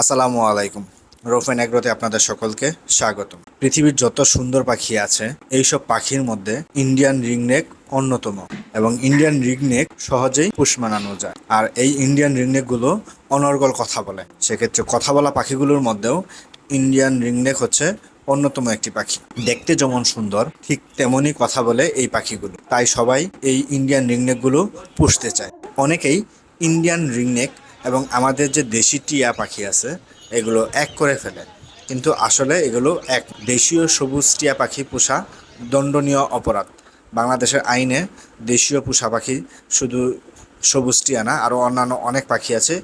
আসসালামু আলাইকুম। রোফেন এগ্রোতে আপনাদের সকলকে স্বাগতম। পৃথিবীর যত সুন্দর পাখি আছে, এইসব পাখির মধ্যে ইন্ডিয়ান রিংনেক অন্যতম এবং ইন্ডিয়ান রিংনেক সহজেই পুষ মানানো যায়। আর এই ইন্ডিয়ান রিংনেকগুলো অনর্গল কথা বলে। সেক্ষেত্রে কথা বলা পাখিগুলোর মধ্যেও ইন্ডিয়ান রিংনেক হচ্ছে অন্যতম একটি পাখি। দেখতে যেমন সুন্দর, ঠিক তেমনই কথা বলে এই পাখিগুলো। তাই সবাই এই ইন্ডিয়ান রিংনেকগুলো পুষতে চায়। অনেকেই ইন্ডিয়ান রিংনেক এবং আমাদের যে দেশি টিয়া পাখি আছে, এগুলো এক করে ফেলে। কিন্তু আসলে এগুলো এক দেশীয় সবুজ টিয়া পাখি পোষা দণ্ডনীয় অপরাধ। বাংলাদেশের আইনে দেশীয় পোষা পাখি শুধু সবুজ টিয়া না, আরও অন্যান্য অনেক পাখি আছে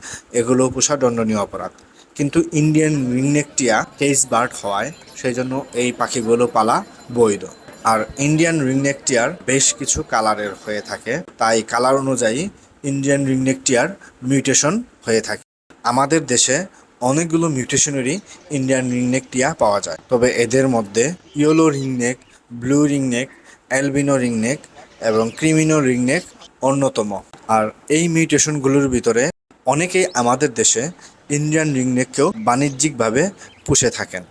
এগুলো পোষা দণ্ডনীয় অপরাধ। কিন্তু ইন্ডিয়ান রিংনেক টিয়া কেস বার্ড হওয়ায় সেই জন্য এই পাখিগুলো পালা বৈধ। আর ইন্ডিয়ান রিংনেক টিয়ার বেশ কিছু কালারের হয়ে থাকে, তাই কালার অনুযায়ী ইন্ডিয়ান রিংনেক টিয়ার মিউটেশন হয়ে থাকে। আমাদের দেশে অনেকগুলো মিউটেশনেরই ইন্ডিয়ান রিংনেক টিয়া পাওয়া যায়। তবে এদের মধ্যে yellow ringneck blue ringneck albino ringneck এবং ক্রিমিনো রিংনেক অন্যতম। আর এই মিউটেশনগুলোর ভিতরে অনেকেই আমাদের দেশে ইন্ডিয়ান রিংনেককেও বাণিজ্যিকভাবে পুষে থাকেন।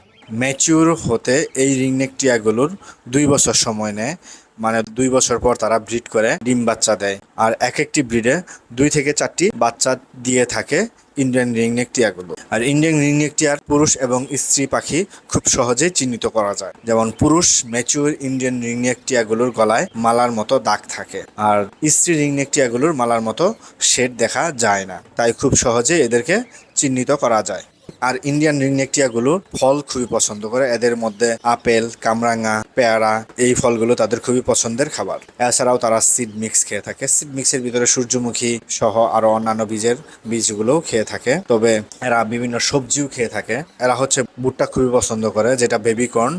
ম্যাচিউর হতে এই রিংনেক টিয়াগুলোর দুই বছর সময় নেয়। মানে দুই বছর পর তারা ব্রিড করে ডিম বাচ্চা দেয়। আর এক একটি ব্রিডে দুই থেকে চারটি বাচ্চা দিয়ে থাকে ইন্ডিয়ান রিংনেক টিয়াগুলো। আর ইন্ডিয়ান রিংনেক টিয়ার পুরুষ এবং স্ত্রী পাখি খুব সহজেই চিহ্নিত করা যায়। যেমন পুরুষ ম্যাচিউর ইন্ডিয়ান রিংনেক টিয়াগুলোর গলায় মালার মতো দাগ থাকে। আর স্ত্রী রিংনেক টিয়াগুলোর মালার মতো শেড দেখা যায় না। তাই খুব সহজে এদেরকে চিহ্নিত করা যায়। আর ইন্ডিয়ান রিংনেকটিয়াগুলো ফল খুবই পছন্দ করে। এদের মধ্যে আপেল, কামরাঙা, পেয়ারা, এই ফলগুলো তাদের খুবই পছন্দের খাবার। এছাড়াও তারা সিড মিক্স খেয়ে থাকে। সিড মিক্সের ভিতরে সূর্যমুখী সহ আরও অন্যান্য বীজের বীজগুলোও খেয়ে থাকে। তবে এরা বিভিন্ন সবজিও খেয়ে থাকে। এরা হচ্ছে ভুট্টা খুবই পছন্দ করে, যেটা বেবিকর্ন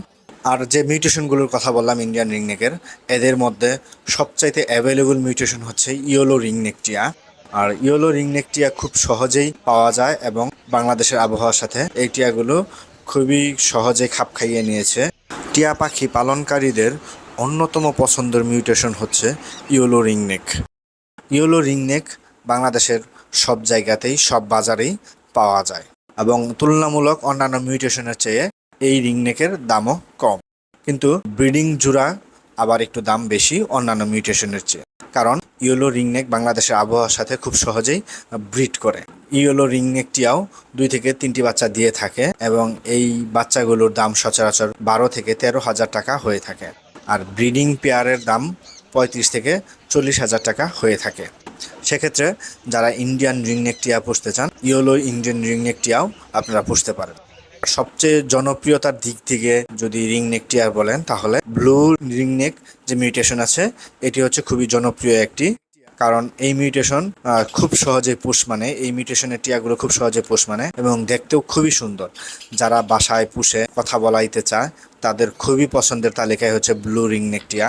আর যে মিউটেশনগুলোর কথা বললাম ইন্ডিয়ান রিংনেকের এদের মধ্যে সবচাইতে অ্যাভেলেবল মিউটেশন হচ্ছে ইয়োলো রিংনেকটিয়া আর ইয়োলো রিংনেক টিয়া খুব সহজেই পাওয়া যায় এবং বাংলাদেশের আবহাওয়ার সাথে এই টিয়াগুলো খুবই সহজে খাপ খাইয়ে নিয়েছে। টিয়া পাখি পালনকারীদের অন্যতম পছন্দের মিউটেশন হচ্ছে ইয়োলো রিংনেক ইয়োলো রিংনেক বাংলাদেশের সব জায়গাতেই, সব বাজারেই পাওয়া যায় এবং তুলনামূলক অন্যান্য মিউটেশনের চেয়ে এই রিংনেকের দামও কম। কিন্তু ব্রিডিং জোড়া আবার একটু দাম বেশি অন্যান্য মিউটেশনের চেয়ে। কারণ ইয়েলো রিংনেক বাংলাদেশের আবহাওয়ার সাথে খুব সহজেই ব্রিড করে। ইয়েলো রিংনেকটিয়াও দুই থেকে তিনটি বাচ্চা দিয়ে থাকে এবং এই বাচ্চাগুলোর দাম সচরাচর বারো থেকে তেরো হাজার টাকা হয়ে থাকে। আর ব্রিডিং পেয়ারের দাম পঁয়ত্রিশ থেকে চল্লিশ হাজার টাকা হয়ে থাকে। সেক্ষেত্রে যারা ইন্ডিয়ান রিংনেক টিয়া পুষতে চান, ইয়েলো ইন্ডিয়ান রিংনেক টিয়াও আপনারা পুষতে পারেন। সবচেয়ে জনপ্রিয়তার দিক থেকে যদি রিংনেক টিয়ার বলেন, তাহলে ব্লু রিং নেক যে মিউটেশন আছে, এটি হচ্ছে খুবই জনপ্রিয় একটি কারণ এই মিউটেশন খুব সহজে পুষ মানে এই মিউটেশনের টিয়াগুলো খুব সহজে পুষ মানে এবং দেখতেও খুবই সুন্দর। যারা বাসায় পুষে কথা বলাইতে চায়, তাদের খুবই পছন্দের তালিকায় হচ্ছে ব্লু রিংনেক টিয়া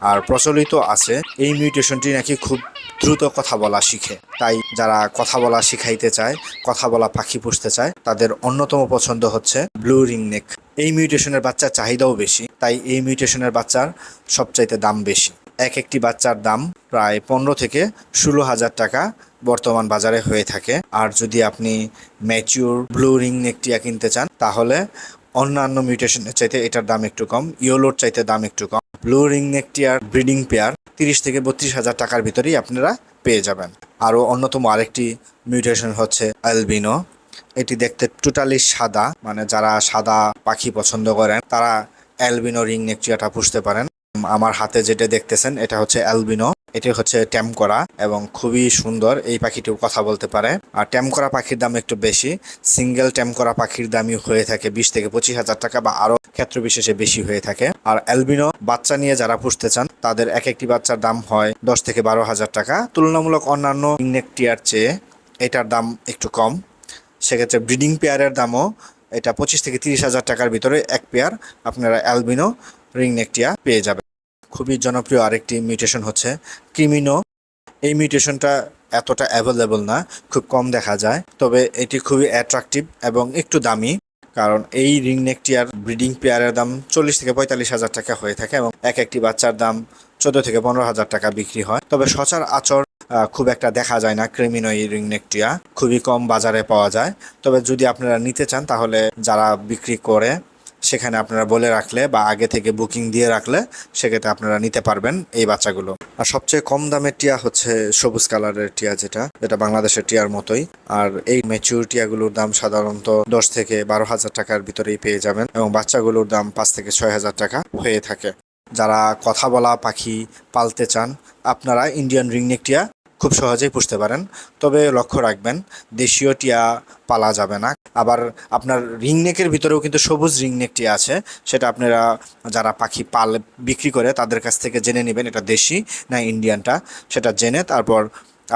আর প্রচলিত আছে, এই মিউটেশনটি নাকি খুব দ্রুত কথা বলা শিখে। তাই যারা কথা বলা শিখাইতে চায়, কথা বলা পাখি পুষতে চায়, তাদের অন্যতম পছন্দ হচ্ছে ব্লু রিংনেক এই মিউটেশনের বাচ্চার চাহিদাও বেশি, তাই এই মিউটেশনের বাচ্চার সবচাইতে দাম বেশি। এক একটি বাচ্চার দাম প্রায় পনেরো থেকে ষোলো হাজার টাকা বর্তমান বাজারে হয়ে থাকে। আর যদি আপনি ম্যাচিউর ব্লু রিং নেকটিয়া কিনতে চান, তাহলে অন্যান্য মিউটেশনের চাইতে এটার দাম একটু কম, ইয়োলোর চাইতে দাম একটু কম। ব্লু রিং নেকটিয়ার ব্রিডিং পেয়ার তিরিশ থেকে বত্রিশ হাজার টাকার ভিতরেই আপনারা পেয়ে যাবেন। আরও অন্যতম আরেকটি মিউটেশন হচ্ছে অ্যালবিনো। এটি দেখতে টোটালি সাদা মানে যারা সাদা পাখি পছন্দ করেন, তারা অ্যালবিনো রিং নেকটিয়াটা পুষতে পারেন। আমার হাতে যেটা দেখতেছেন, এটা হচ্ছে অ্যালবিনো। এটি হচ্ছে ট্যাম করা এবং খুবই সুন্দর। এই পাখিটিও কথা বলতে পারে। আর ট্যাম করা পাখির দাম একটু বেশি। সিঙ্গেল ট্যাম করা পাখির দামই হয়ে থাকে বিশ থেকে পঁচিশ হাজার টাকা বা আরও ক্ষেত্র বিশেষে বেশি হয়ে থাকে। আর অ্যালবিনো বাচ্চা নিয়ে যারা পুষতে চান, তাদের এক একটি বাচ্চার দাম হয় দশ থেকে বারো হাজার টাকা। তুলনামূলক অন্যান্য ইংনেকটিয়ার চেয়ে এটার দাম একটু কম। সেক্ষেত্রে ব্রিডিং পেয়ারের দামও এটা পঁচিশ থেকে তিরিশ হাজার টাকার ভিতরে এক পেয়ার। আপনারা অ্যালবিনো, রিংনেকটিয়া পেয়ে যাবেন। খুবই জনপ্রিয় আরেকটি মিউটেশন হচ্ছে ক্রিমিনো। এই মিউটেশনটা এতটা অ্যাভেলেবল না, খুব কম দেখা যায়, তবে এটি খুবই অ্যাট্রাকটিভ এবং একটু দামি, কারণ এই রিংনেকটিয়ার ব্রিডিং পেয়ারের দাম চল্লিশ থেকে পঁয়তাল্লিশ হাজার টাকা হয়ে থাকে এবং এক একটি বাচ্চার দাম চোদ্দ থেকে পনেরো হাজার টাকা বিক্রি হয়। তবে সচার আচর খুব একটা দেখা যায় না ক্রিমিনো এই রিংনেক টিয়া খুবই কম বাজারে পাওয়া যায়। তবে যদি আপনারা নিতে চান তাহলে যারা বিক্রি করে সেখানে আপনারা বলে রাখলে বা আগে থেকে বুকিং দিয়ে রাখলে সেক্ষেত্রে আপনারা নিতে পারবেন এই বাচ্চাগুলো। আর সবচেয়ে কম দামের টিয়া হচ্ছে সবুজ কালারের টিয়া যেটা যেটা বাংলাদেশের টিয়ার মতোই। আর এই ম্যাচিউর টিয়াগুলোর দাম সাধারণত দশ থেকে বারো হাজার টাকার ভিতরেই পেয়ে যাবেন এবং বাচ্চাগুলোর দাম পাঁচ থেকে ছয় হাজার টাকা হয়ে থাকে। যারা কথা বলা পাখি পালতে চান, আপনারা ইন্ডিয়ান রিংনেক টিয়া খুব সহজেই পুষতে পারেন। তবে লক্ষ্য রাখবেন, দেশীয় টিয়া পালা যাবে না। আবার আপনার রিংনেকের ভিতরেও কিন্তু সবুজ রিংনেক টিয়া আছে। সেটা আপনারা যারা পাখি পাল বিক্রি করে, তাদের কাছ থেকে জেনে নেবেন। এটা দেশি না ইন্ডিয়ানটা। সেটা জেনে তারপর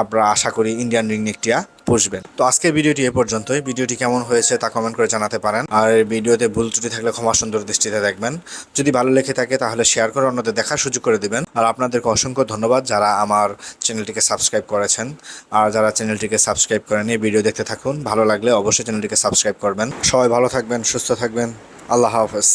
আপনারা আশা করি ইন্ডিয়ান রিং টিয়া পুষবেন। তো আজকের ভিডিওটি এ পর্যন্তই। ভিডিওটি কেমন হয়েছে তা কমেন্ট করে জানাতে পারেন। আর ভিডিওতে ভুল ত্রুটি থাকলে ক্ষমা সুন্দর দৃষ্টিতে দেখবেন। যদি ভালো লেগে থাকে তাহলে শেয়ার করে অন্যদের দেখার সুযোগ করে দিবেন। আর আপনাদেরকে অসংখ্য ধন্যবাদ যারা আমার চ্যানেলটিকে সাবস্ক্রাইব করেছেন। আর যারা চ্যানেলটিকে সাবস্ক্রাইব করেনি ভিডিও দেখতে থাকুন। ভালো লাগলে অবশ্যই চ্যানেলটিকে সাবস্ক্রাইব করবেন। সবাই ভালো থাকবেন, সুস্থ থাকবেন। আল্লাহ হাফেজ।